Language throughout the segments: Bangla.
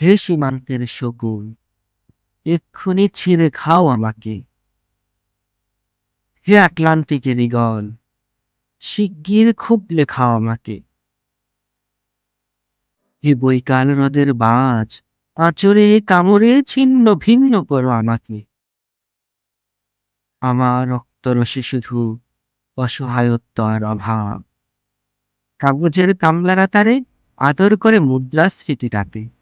হে সীমান্তের শকুন এক্ষুনি ছিঁড়ে খাও আমাকে। হে আটলান্টিকের ইগল শিগগির খুবলে খাও আমাকে। হে বৈকাল হ্রদের বাজ আচরে কামড়ে ছিন্ন ভিন্ন করো আমাকে। আমার রক্তরসে শুধু অসহায়ত্ব আর অভাব। কাগজের কামলারা তারে আদর করে মুদ্রাস্ফীতি কাটে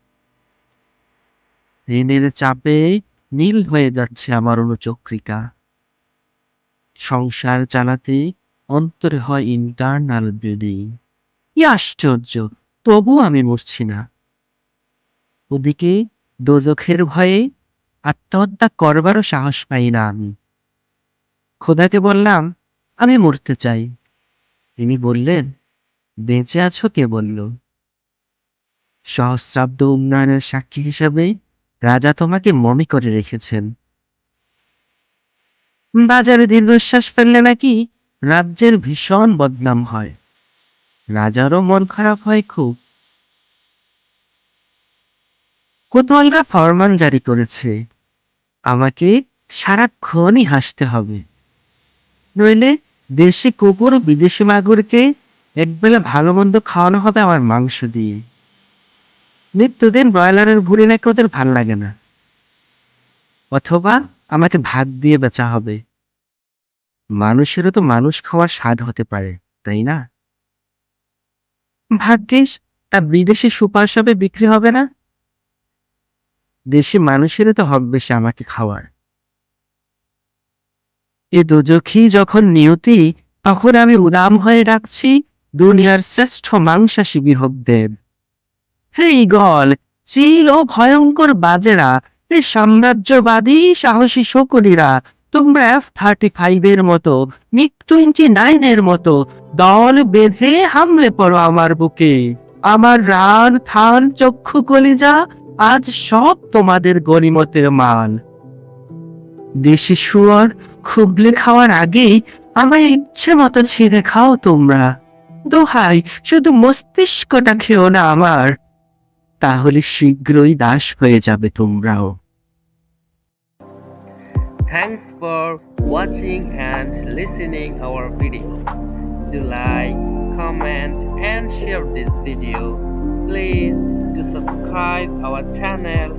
ঋণের চাপে নীল হয়ে যাচ্ছে আমার অনুচক্রিকা। সংসার চালাতে অন্তরে হয় ইন্টারনাল ব্লিডিং কি আশ্চর্য তবু আমি মরছি না। ওদিকে দোজখের ভয়ে আত্মহত্যা করবারও সাহস পাই না আমি। খোদাকে বললাম, আমি মরতে চাই। তিনি বললেন, বেঁচে আছো কে বলল। সহস্রাব্দ উন্নয়নের সাক্ষী হিসাবে রাজা তোমাকে মমি করে রেখেছেন। বাজারে দীর্ঘশ্বাস ফেললে নাকি রাজ্যের ভীষণ বদনাম হয়। রাজারও মন খারাপ হয় খুব। কোতোয়ালরা ফরমান জারি করেছে। আমাকে সারাক্ষণই হাসতে হবে। নইলে দেশি কুকুর, বিদেশি মাগুরকে একবেলা ভালো মন্দ খাওয়ানো হবে আমার মাংস দিয়ে। নিত্যদিন ব্রয়লারের ভুড়ি নাকি ওদের ভালো লাগে না? অথবা আমাকে ভাত দিয়ে বেচা হবে। মানুষেরও তো মানুষ খাওয়ার স্বাদ হতে পারে, তাই না? ভাগ্যিস, তা বিদেশি সুপার শপে বিক্রি হবে না? দেশি মানুষেরও তো হক বেশি আমাকে খাওয়ার। এ দুজখী যখন নিয়তি, তখন আমি উদাম হয়ে ডাকছি, দুনিয়ার শ্রেষ্ঠ মাংসাশী বিহকদের হে গল চিল ও ভয়ঙ্কর বাজেরা এই সাম্রাজ্যবাদী, সাহসী শকুনিরা, তোমরা এফ থার্টি ফাইভের মতো মিগ টোয়েন্টি নাইনের মতো, দল বেঁধে হামলে পড়ো আমার বুকে। আমার রান, থান, চক্ষু, কলিজা, আজ সব তোমাদের গরিমতের মাল। দেশি শুয়ার, খুবলে খাওয়ার আগেই আমায় ইচ্ছে মতো ছিঁড়ে খাও তোমরা। দোহাই, শুধু মস্তিষ্কটা খেও না আমার। তাহলে শীঘ্রই দাস হয়ে যাবে তোমরাও। Thanks for watching and listening our video to like comment and share this video please to subscribe our channel